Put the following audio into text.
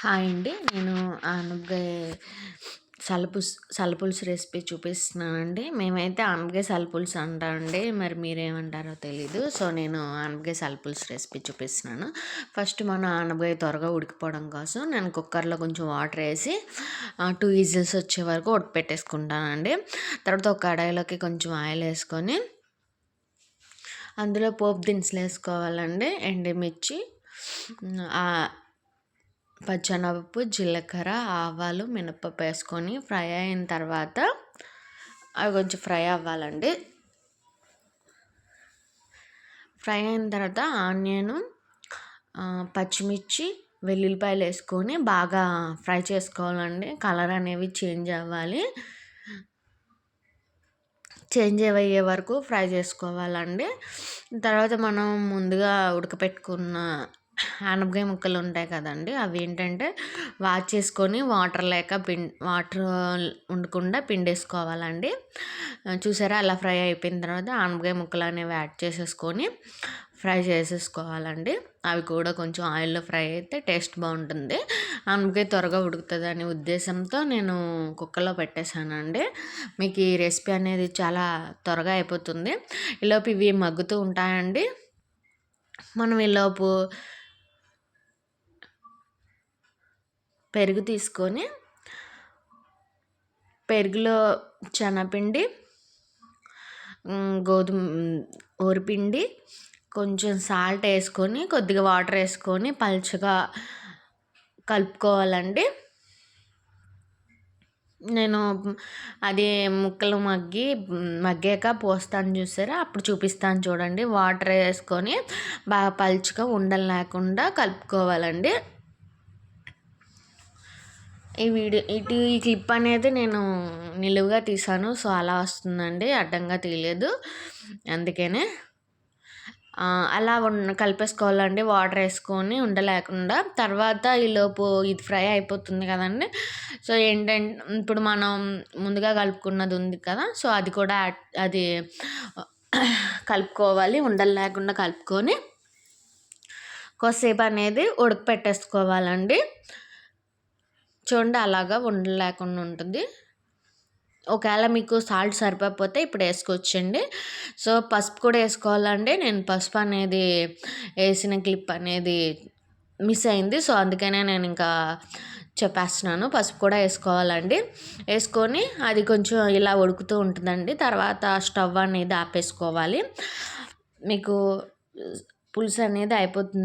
Hi అండి. నేను ఆనపకాయ సలపుస్ సలపులుసు రెసిపీ చూపిస్తున్నానండి. మేమైతే ఆనపకాయ సలపులుసు అంటామండి. మరి మీరేమంటారో తెలీదు. సో నేను ఆనపకాయ సలపులుసు రెసిపీ చూపిస్తున్నాను. ఫస్ట్ మనం ఆనపకాయ త్వరగా ఉడికిపోవడం కోసం నేను కుక్కర్లో కొంచెం వాటర్ వేసి టూ ఈజిల్స్ వచ్చే వరకు ఉడకపెట్టేసుకుంటానండి. తర్వాత ఒక కడాయిలోకి కొంచెం ఆయిల్ వేసుకొని అందులో పోపు దినుసులు వేసుకోవాలండి. ఎండుమిర్చి పచ్చనపప్పు జీలకర్ర ఆవాలు మినపప్పు వేసుకొని ఫ్రై అయిన తర్వాత అవి కొంచెం ఫ్రై అవ్వాలండి. ఫ్రై అయిన తర్వాత ఆనియన్ పచ్చిమిర్చి వెల్లుల్లిపాయలు వేసుకొని బాగా ఫ్రై చేసుకోవాలండి. కలర్ అనేవి చేంజ్ అవ్వాలి. చేంజ్ అయ్యే వరకు ఫ్రై చేసుకోవాలండి. తర్వాత మనం ముందుగా ఉడకపెట్టుకున్న ఆనపకాయ ముక్కలు ఉంటాయి కదండి. అవి ఏంటంటే వాచ్ చేసుకొని వాటర్ లేక పిం వాటర్ ఉండకుండా పిండేసుకోవాలండి. చూసారా అలా ఫ్రై అయిపోయిన తర్వాత ఆనపకాయ ముక్కలు అనేవి యాడ్ చేసేసుకొని ఫ్రై చేసేసుకోవాలండి. అవి కూడా కొంచెం ఆయిల్లో ఫ్రై అయితే టేస్ట్ బాగుంటుంది. ఆనపకాయ త్వరగా ఉడుకుతుంది అనే ఉద్దేశంతో నేను కుక్కర్లో పెట్టేశానండి. మీకు ఈ రెసిపీ అనేది చాలా త్వరగా అయిపోతుంది. ఈలోపు ఇవి మగ్గుతూ ఉంటాయండి. మనం ఈలోపు పెరుగు తీసుకొని పెరుగులో శనగపిండి గోధుమ వరిపిండి కొంచెం సాల్ట్ వేసుకొని కొద్దిగా వాటర్ వేసుకొని పలుచగా కలుపుకోవాలండి. నేను అది ముక్కలు మగ్గి మగ్గాక పోస్తాను చూసారా? అప్పుడు చూపిస్తాను చూడండి. వాటర్ వేసుకొని బాగా పలుచగా ఉండలు లేకుండా కలుపుకోవాలండి. ఈ వీడియో ఇటు ఈ క్లిప్ అనేది నేను నిలువుగా తీసాను సో అలా వస్తుందండి అడ్డంగా తీయలేదు అందుకనే. అలా కలిపేసుకోవాలండి వాటర్ వేసుకొని ఉండలేకుండా. తర్వాత ఈలోపు ఇది ఫ్రై అయిపోతుంది కదండి సో ఏంటంటే ఇప్పుడు మనం ముందుగా కలుపుకున్నది ఉంది కదా సో అది కూడా అది కలుపుకోవాలి ఉండలు లేకుండా కలుపుకొని. కొద్దిసేపు అనేది ఉడకపెట్టేసుకోవాలండి. చూడండి అలాగా ఉండలేకుండా ఉంటుంది. ఒకవేళ మీకు సాల్ట్ సరిపోతే ఇప్పుడు వేసుకోవచ్చండి. సో పసుపు కూడా వేసుకోవాలండి. నేను పసుపు అనేది వేసిన క్లిప్ అనేది మిస్ అయింది. సో అందుకనే నేను ఇంకా చెప్పేస్తున్నాను. పసుపు కూడా వేసుకోవాలండి. వేసుకొని అది కొంచెం ఇలా ఉడుకుతూ ఉంటుందండి. తర్వాత స్టవ్ అనేది ఆపేసుకోవాలి. మీకు పులుసు అనేది అయిపోతుంది.